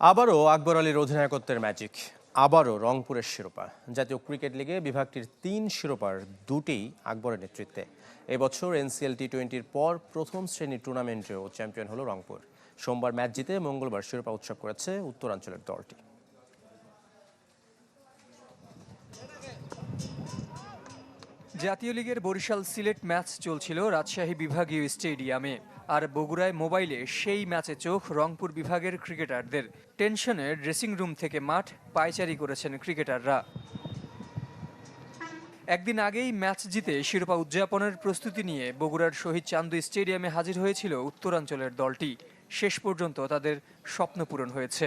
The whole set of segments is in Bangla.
আবারও আকবর আলীর অধিনায়কত্বের ম্যাজিক, আবারও রংপুরের শিরোপা। জাতীয় ক্রিকেট লিগে বিভাগটির তিন শিরোপার দুটি আকবরের নেতৃত্বে। এবছর এনসিএল টি টোয়েন্টির পর প্রথম শ্রেণির টুর্নামেন্টেও চ্যাম্পিয়ন হলো রংপুর। সোমবার ম্যাচ জিতে মঙ্গলবার শিরোপা উৎসব করেছে উত্তরাঞ্চলের দলটি। জাতীয় লিগের বরিশাল সিলেট ম্যাচ চলছিল রাজশাহী বিভাগীয় স্টেডিয়ামে। আর বগুড়ায় মোবাইলে সেই ম্যাচে চোখ রংপুর বিভাগের ক্রিকেটারদের। টেনশনে ড্রেসিং রুম থেকে মাঠ পায়চারি করেছেন ক্রিকেটাররা। একদিন আগেই ম্যাচ জিতে শিরোপা উদযাপনের প্রস্তুতি নিয়ে বগুড়ার শহীদ চান্দু স্টেডিয়ামে হাজির হয়েছিল উত্তরাঞ্চলের দলটি। শেষ পর্যন্ত তাদের স্বপ্ন পূরণ হয়েছে।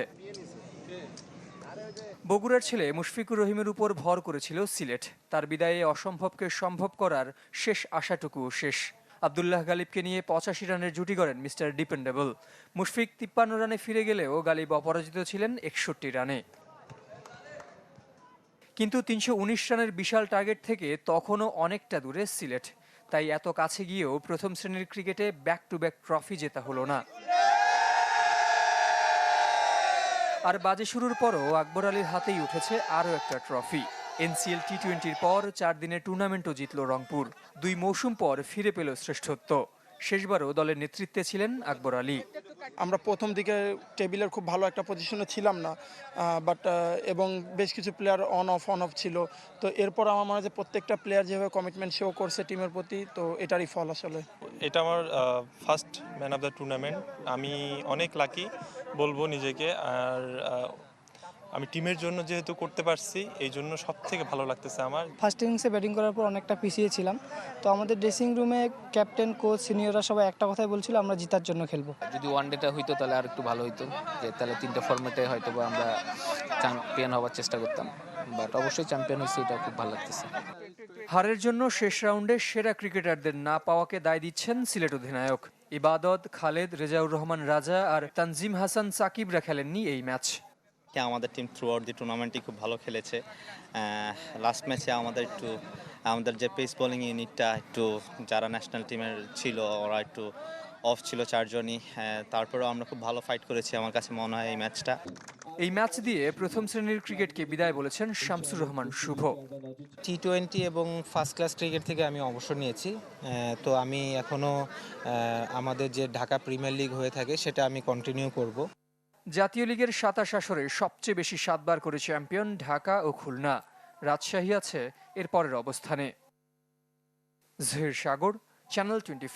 বগুড়ার ছেলে মুশফিকুর রহিমের উপর ভর করেছিল সিলেট। তার বিদায়ে অসম্ভবকে সম্ভব করার শেষ আশাটুকু শেষ। আবদুল্লাহ গালিবকে নিয়ে পঁচাশি রানের জুটি করেন মিস্টার ডিপেন্ডেবল। মুশফিক তিপ্পান্ন রানে ফিরে গেলেও গালিব অপরাজিত ছিলেন একষট্টি রানে। কিন্তু তিনশো উনিশ রানের বিশাল টার্গেট থেকে তখনও অনেকটা দূরে সিলেট। তাই এত কাছে গিয়েও প্রথম শ্রেণির ক্রিকেটে ব্যাক টু ব্যাক ট্রফি জেতা হলো না। আর বাজে শুরুর পরও আকবর আলীর হাতেই উঠেছে আরও একটা ট্রফি। এনসিএল টি টোয়েন্টির পর চার দিনের টুর্নামেন্টও জিতল রংপুর। দুই মৌসুম পর ফিরে পেল শ্রেষ্ঠত্ব। শেষবারও দলের নেতৃত্বে ছিলেন আকবর আলী। আমরা প্রথম দিকে টেবিলের খুব ভালো একটা পজিশনে ছিলাম না বাট এবং বেশ কিছু player on off on off ছিল। তো এরপর আমার মনে হয় যে প্রত্যেকটা প্লেয়ার যেভাবে কমিটমেন্ট শো করছে টিমের প্রতি, তো এটারই ফল আসলে। এটা আমার first man of the tournament আমি অনেক লাকি বলব নিজেকে, আর আমি টিমের জন্য যেহেতু করতে পারছি এই জন্য সব থেকে ভালো লাগতেছে আমার। ফার্স্ট ইনিংসে ব্যাটিং করার পর অনেকটা পিছিয়ে ছিলাম। তো আমাদের ড্রেসিং রুমে ক্যাপ্টেন কোচ সিনিয়ররা সবাই একটা কথাই বলছিল আমরা জিতার জন্য খেলব। যদি ওয়ান ডেটা হইতো তাহলে আর একটু ভালো হইতো যে তাহলে তিনটা ফর্মেটে হয়তো বা আমরা চ্যাম্পিয়ন হওয়ার চেষ্টা করতাম। বাট অবশ্যই চ্যাম্পিয়ন হয়েছে এটা খুব ভালো লাগতেছে। হারের জন্য শেষ রাউন্ডে সেরা ক্রিকেটারদের না পাওয়াকে দায় দিচ্ছেন সিলেট অধিনায়ক। ইবাদত খালেদ রেজাউর রহমান রাজা আর তানজিম হাসান সাকিবরা খেলেননি এই ম্যাচ আমাদের টিম থ্রু আউট দি টুর্নামেন্টই খুব ভালো খেলেছে। লাস্ট ম্যাচে আমাদের একটু আমাদের যে পেস বোলিং ইউনিটটা একটু যারা ন্যাশনাল টিমের ছিল ওরা একটু অফ ছিল চারজনই। তারপরেও আমরা খুব ভালো ফাইট করেছি আমার কাছে মনে হয় এই ম্যাচটা এই ম্যাচ দিয়ে প্রথম শ্রেণির ক্রিকেটকে বিদায় বলেছেন শামসুর রহমান শুভ। টি টোয়েন্টি এবং ফার্স্ট ক্লাস ক্রিকেট থেকে আমি অবসর নিয়েছি। তো আমি এখনও আমাদের যে ঢাকা প্রিমিয়ার লিগ হয়ে থাকে সেটা আমি কন্টিনিউ করব। জাতীয় লিগের সাতাশ আসরে সবচেয়ে বেশি সাতবার করে চ্যাম্পিয়ন ঢাকা ও খুলনা। রাজশাহী আছে এর পরের অবস্থানে। জহির সাগর, চ্যানেল টোয়েন্টি